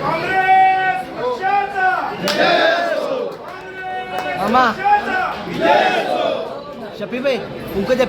काँग्रेस पक्षाचा मामा। शफी भाई उनको जब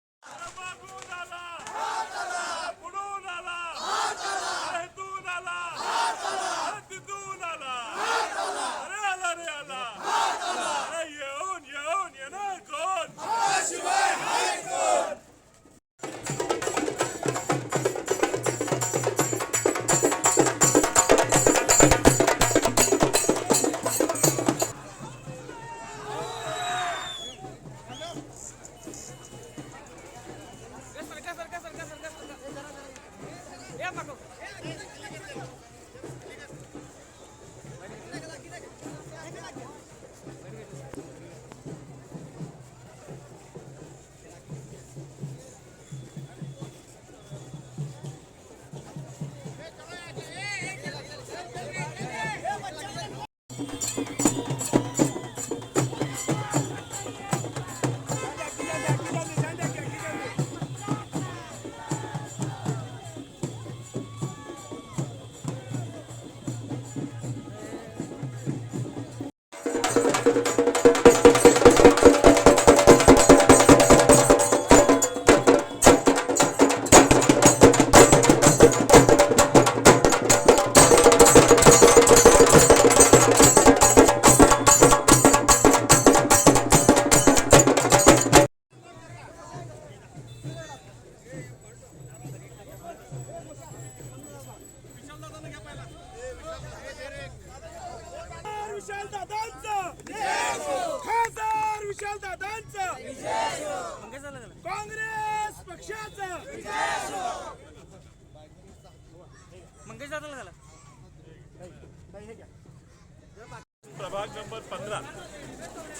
प्रभाग नंबर पंधरा.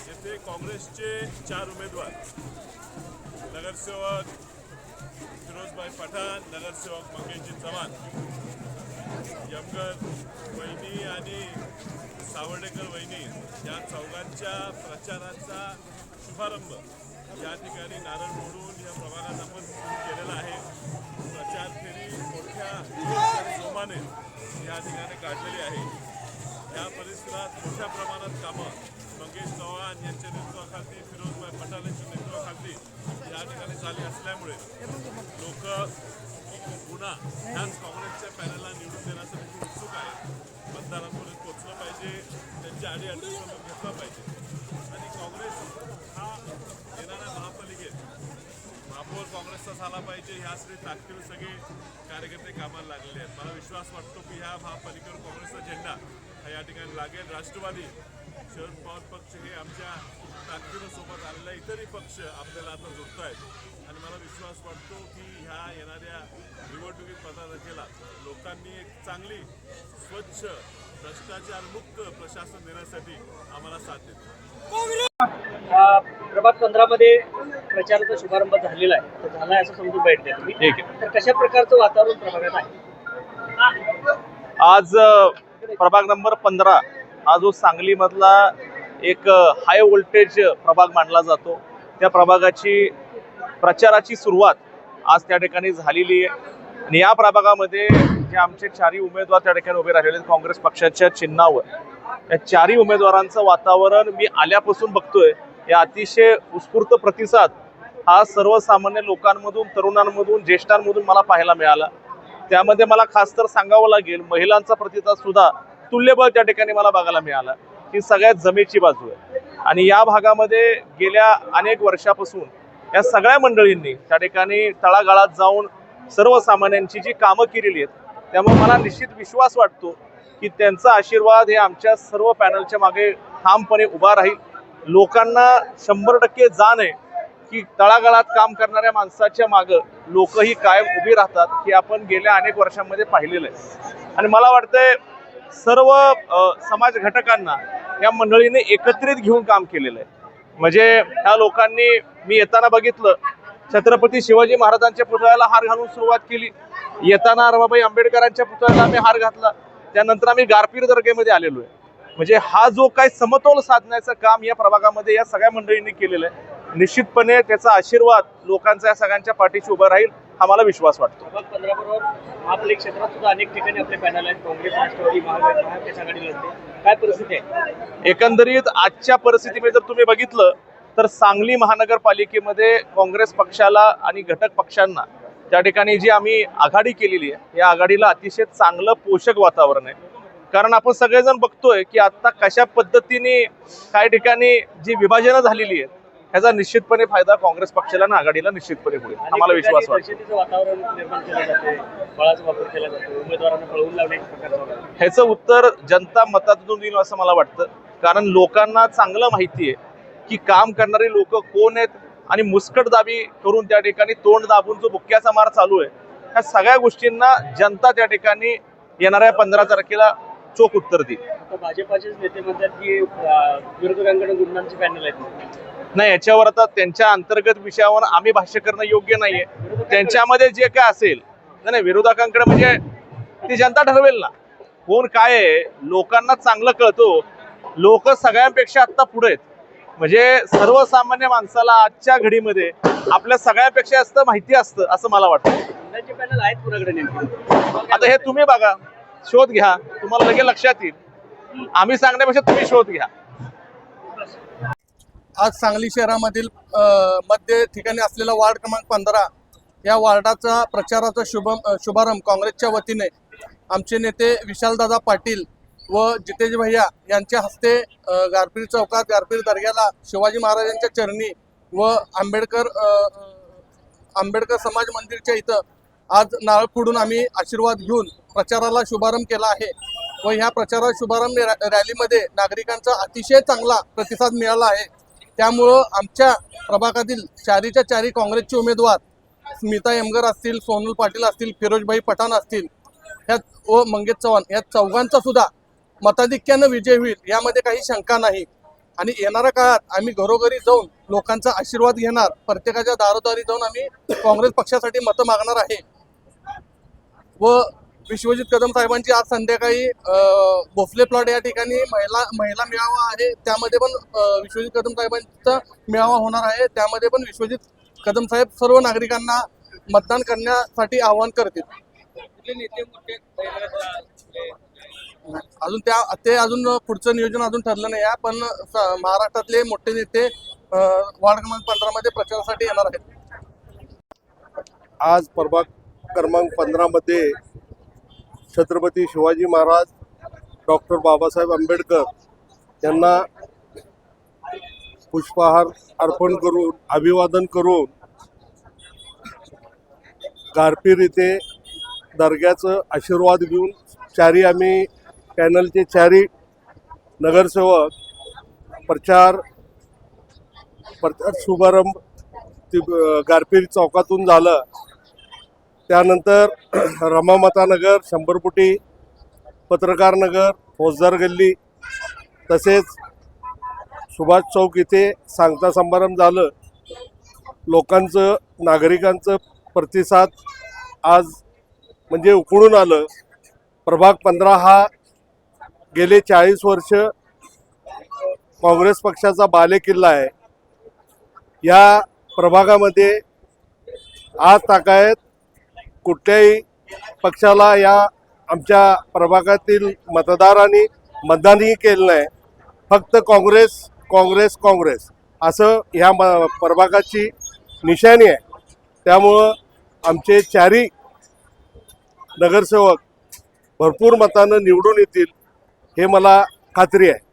येथे काँग्रेसचे चार उमेदवार. नगरसेवक फिरोजभाई पठाण नगरसेवक मंगेशजी चव्हाण यमगर आणि सावर्डेकर वहिनी या चौघांच्या प्रचाराचा शुभारंभ या ठिकाणी नारळ मोडून या प्रभागात आपण सुरू केलेला आहे. प्रचार फेरी मोठ्या जोमाने या ठिकाणी काढलेली आहे. या परिसरात मोठ्या प्रमाणात कामं मंगेश चव्हाण यांच्या नेतृत्वाखाली फिरोजभाई पठाण यांच्या नेतृत्वाखाली या ठिकाणी झाली असल्यामुळे लोक पुन्हा ह्याच काँग्रेसच्या पॅनलला निवडून देण्यासाठी खूप म्हणजे उत्सुक आहे. मतदारांपर्यंत पोहोचलं पाहिजे त्यांची आडी अडचण घेतला पाहिजे. आणि काँग्रेस हा येणाऱ्या महापालिकेत महापौर काँग्रेसचा झाला पाहिजे ह्यासाठी ताकदीने सगळे कार्यकर्ते कामाला लागलेले आहेत. मला विश्वास वाटतो की ह्या महापालिकेवर काँग्रेसचा झेंडा हा या ठिकाणी लागेल. राष्ट्रवादी शरद पवार पक्ष हे आमच्या ताकदीनं सोबत आलेला इतरही पक्ष आपल्याला आता जोडत आहेत ह्या येणाऱ्या निवडणुकीत मतदारकेला लोकांनी एक चांगली स्वच्छ भ्रष्टाचार मुक्त प्रशासन देण्यासाठी आम्हाला साथ देतील अ, प्रभाग पंधरा मध्ये प्रचाराचा शुभारंभ झालेला आहे. तर झाला असं समजून तुम्ही. ठीक आहे. तर कशा प्रकारचं वातावरण प्रभागात आहे? आज प्रभाग नंबर पंधरा हा जो सांगलीमधला एक हाय व्होल्टेज प्रभाग मानला जातो. त्या प्रभागाची प्रचाराची सुरुवात आज त्या ठिकाणी झालेली आहे. आणि या प्रभागामध्ये जे आमचे चारही उमेदवार त्या ठिकाणी उभे राहिलेले आहेत काँग्रेस पक्षाच्या चिन्हावर. या चारही उमेदवारांचं वातावरण मी आल्यापासून बघतोय या अतिशय उत्स्फूर्त प्रतिसाद हा सर्वसामान्य लोकांमधून तरुणांमधून ज्येष्ठांमधून मला पाहायला मिळाला. त्यामध्ये मला खास तर सांगावं लागेल महिलांचा प्रतिसाद सुद्धा तुल्यबळ त्या ठिकाणी मला बघायला मिळाला. ही सगळ्यात जमेची बाजू आहे. आणि या भागामध्ये गेल्या अनेक वर्षापासून या सगळ्या मंडळींनी त्या ठिकाणी तळागाळात जाऊन सर्वसामान्यांची जी कामं केलेली आहेत त्यामुळे मला निश्चित विश्वास वाटतो की त्यांचा आशीर्वाद हे आमच्या सर्व पॅनलच्या मागे ठामपणे उभा राहील. लोकांना शंभर टक्के जाण आहे की तळागाळात काम करणाऱ्या माणसाच्या मागं लोकही कायम उभी राहतात हे आपण गेल्या अनेक वर्षांमध्ये पाहिलेलं आहे. आणि मला वाटतंय सर्व समाज घटकांना या मंडळीने एकत्रित घेऊन काम केलेलं आहे. म्हणजे ह्या लोकांनी मी येताना बघितलं छत्रपती शिवाजी महाराजांच्या पुतळ्याला हार घालून सुरुवात केली. येताना रमाबाई आंबेडकरांच्या पुतळ्याला आम्ही हार घातला. त्यानंतर आम्ही गारपीर दर्गेमध्ये आलेलो आहे. म्हणजे हा जो काही समतोल साधण्याचं काम या प्रभागामध्ये या सगळ्या मंडळींनी केलेलं आहे. निश्चितपणे त्याचा आशीर्वाद लोकांचा या सगळ्यांच्या पाठीशी उभा राहील हा मला विश्वास वाटतो. क्षेत्रात सुद्धा अनेक ठिकाणी आपले पॅनल आहेत. काँग्रेस राष्ट्रवादी महाविकास महाविकास आघाडी लढते काय परिस्थिती आहे? एकंदरीत आजच्या परिस्थितीमध्ये जर तुम्ही बघितलं तर सांगली महानगरपालिकेमध्ये काँग्रेस पक्षाला आणि घटक पक्षांना त्या ठिकाणी जी आम्ही आघाडी केलेली आहे या आघाडीला अतिशय चांगलं पोषक वातावरण आहे. कारण आपण सगळेजण बघतोय की आता कशा पद्धतीने काही ठिकाणी जी विभाजनं झालेली आहेत ह्याचा निश्चितपणे फायदा काँग्रेस पक्षाला आणि आघाडीला निश्चितपणे होईल. अनेक विश्वास वाटतो. ह्याचं उत्तर जनता मतातून देईल असं मला वाटतं. कारण लोकांना चांगलं माहिती आहे. की काम करणारी लोक कोण आहेत आणि मुस्कट दाबी करून त्या ठिकाणी तोंड दाबून जो बुक्क्याचा मार चालू आहे ह्या सगळ्या गोष्टींना जनता त्या ठिकाणी येणाऱ्या पंधरा तारखेला चोख उत्तर देईल. आता भाजपाचेच नेते म्हणतात की अं, विरोधकांकडे गुंडांचे पॅनल आहेत. नाही याच्यावर आता त्यांच्या अंतर्गत विषयावर आम्ही भाष्य करणं योग्य नाहीये. त्यांच्यामध्ये जे काय असेल नाही, नाही विरोधकांकडे म्हणजे ती जनता ठरवेल ना. कोण काय आहे लोकांना चांगलं कळतो. लोक सगळ्यांपेक्षा आता पुढे आहेत. म्हणजे सर्वसामान्य माणसाला आजच्या घडीमध्ये आपल्या सगळ्यांपेक्षा जास्त माहिती असतं असं मला वाटतं. पॅनल आहेत आता हे तुम्ही बघा शोध घ्या तुम्हाला लगेच लक्षात येईल. आम्ही सांगण्यापेक्षा तुम्ही शोध घ्या. आज सांगली शहरामधील मध्य ठिकाणी असलेला वार्ड क्रमांक पंधरा या वार्डाचा प्रचाराचा शुभ शुभारंभ काँग्रेसच्या वतीने आमचे नेते विशालदादा पाटील व जितेश भैया यांच्या हस्ते गारपीर चौकात गारपीर दर्ग्याला शिवाजी महाराजांच्या चरणी व आंबेडकर आंबेडकर समाज मंदिरच्या इथं आज नारळ फोडून आम्ही आशीर्वाद घेऊन प्रचाराला शुभारंभ केला आहे. व ह्या प्रचारा शुभारंभ रॅ- रॅलीमध्ये नागरिकांचा अतिशय चांगला प्रतिसाद मिळाला आहे. त्यामुळं आमच्या प्रभागातील चारीच्या चारी काँग्रेसचे उमेदवार स्मिता यमगर असतील सोनल पाटील असतील फिरोजभाई पठाण असतील ह्या व मंगेश चव्हाण या चौघांचा सुद्धा मताधिक्यानं विजय होईल यामध्ये काही शंका नाही. आणि येणाऱ्या काळात आम्ही घरोघरी जाऊन लोकांचा आशीर्वाद घेणार प्रत्येकाच्या दारोदारी जाऊन आम्ही काँग्रेस पक्षासाठी मतं मागणार आहे. व विश्वजित कदम साहेबांची आज संध्याकाळी अं, भोसले प्लॉट या ठिकाणी महिला महिला मेळावा आहे. त्यामध्ये पण विश्वजित कदम साहेबांचा मेळावा होणार आहे. त्यामध्ये पण विश्वजित कदम साहेब सर्व नागरिकांना मतदान करण्यासाठी आवाहन करतील. अजून त्या ते अजून पुढचं नियोजन अजून ठरलं नाही आहे पण महाराष्ट्रातले मोठे नेते वार्ड क्रमांक पंधरामध्ये प्रचारासाठी येणार आहेत. आज प्रभाग क्रमांक पंधरामध्ये छत्रपती शिवाजी महाराज डॉक्टर बाबासाहेब आंबेडकर यांना पुष्पहार अर्पण करून अभिवादन करून गारपीर इथे दर्ग्याचं आशीर्वाद घेऊन चारी आम्ही पॅनलचे चारी नगरसेवक प्रचार प्रचार शुभारंभ ती गारपीर चौकातून झालं. त्यानंतर रमामाता नगर शंभरपुटी पत्रकार नगर फौजदार गल्ली तसेच सुभाष चौक इथे सांगता समारंभ झालं. लोकांचं नागरिकांचं प्रतिसाद आज म्हणजे उकळून आलं. प्रभाग पंधरा हा गेले चाळीस वर्ष काँग्रेस पक्षाचा बालेकिल्ला आहे. या प्रभागामध्ये आज ताकायत कुठल्याही पक्षाला या आमच्या प्रभागातील मतदारांनी मतदानही केलं नाही. फक्त काँग्रेस काँग्रेस काँग्रेस असं ह्या म प्रभागाची निशाणी आहे. त्यामुळं आमचे चारी नगरसेवक भरपूर मतानं निवडून येतील. हे मला खात्री आहे.